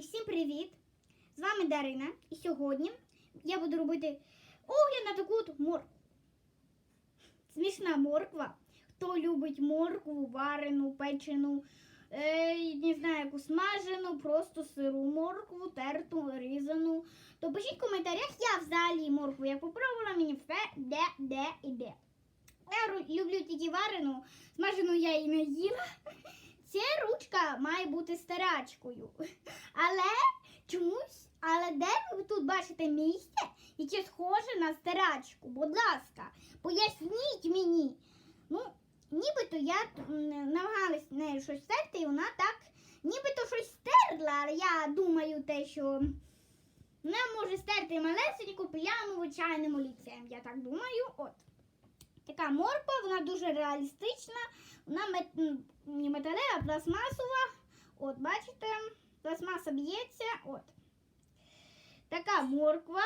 Всім привіт! З вами Дарина. І сьогодні я буду робити огляд на таку от моркву. Смішна морква. Хто любить моркву, варену, печену, е, не знаю, яку смажену, просто сиру моркву, терту, різану. То пишіть в коментарях, я взагалі моркву як попробувала, мені все де, де і де. Я люблю тільки варену, смажену я і не їла. Ця ручка має бути старачкою. Але чомусь, але де ви тут бачите місце, яке схоже на старачку? Будь ласка, поясніть мені. Ну, нібито я намагалась нею щось стерти, і вона так, нібито щось стерла, але я думаю те, що вона може стерти малесеньку пляму звичайним олівцем. Я так думаю. От. Така морква, вона дуже реалістична. Вона мет... не металева, а пластмасова. От, бачите, пластмаса б'ється. От. Така морква.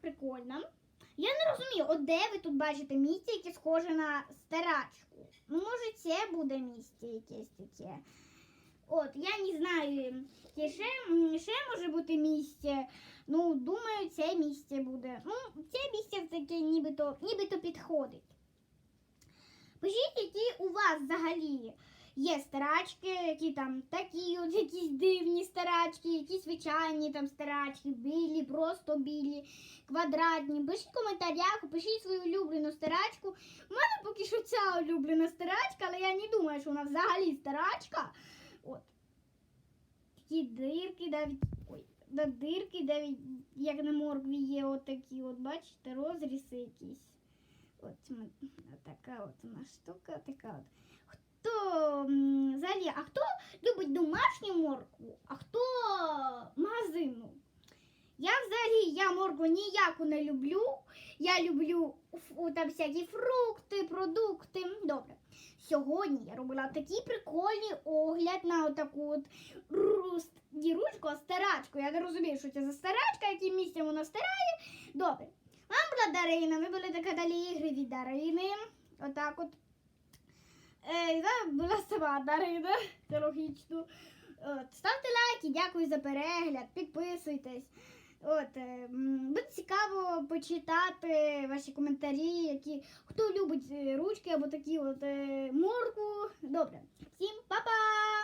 Прикольна. Я не розумію, от де ви тут бачите місце, яке схоже на старачку. Ну, може, це буде місце якесь таке. От, я не знаю, яке ще, ще може бути місце. Ну, думаю, це місце буде. Ну, це місце таке нібито, нібито підходить. Пишіть, які у вас взагалі є старачки, які там такі, от якісь дивні старачки, якісь звичайні там старачки, білі, просто білі, квадратні. Пишіть в коментарях, пишіть свою улюблену старачку. У мене поки що ця улюблена старачка, але я не думаю, що вона взагалі старачка. От. Такі дирки, навіть. Ой, да дирки, навіть як на моркві є отакі, от бачите, розріси якісь. От така от у нас штука, така от. Хто взагалі, а хто любить домашню моркву, а хто магазинну? Я взагалі я моркву ніяку не люблю. Я люблю там всякі фрукти, продукти. Добре. Сьогодні я робила такий прикольний огляд на отаку от ручку, старачку. Я не розумію, що це за старачка, яким місцем вона старає. Добре. Дарина, ви були на каналі ігри від Дарини. Отак от. Е, да, була сама Дарина, це логічно. От, ставте лайки, дякую за перегляд, підписуйтесь. От, е, буде цікаво почитати ваші коментарі, які хто любить е, ручки або такі от е, морку. Добре. Всім па-па!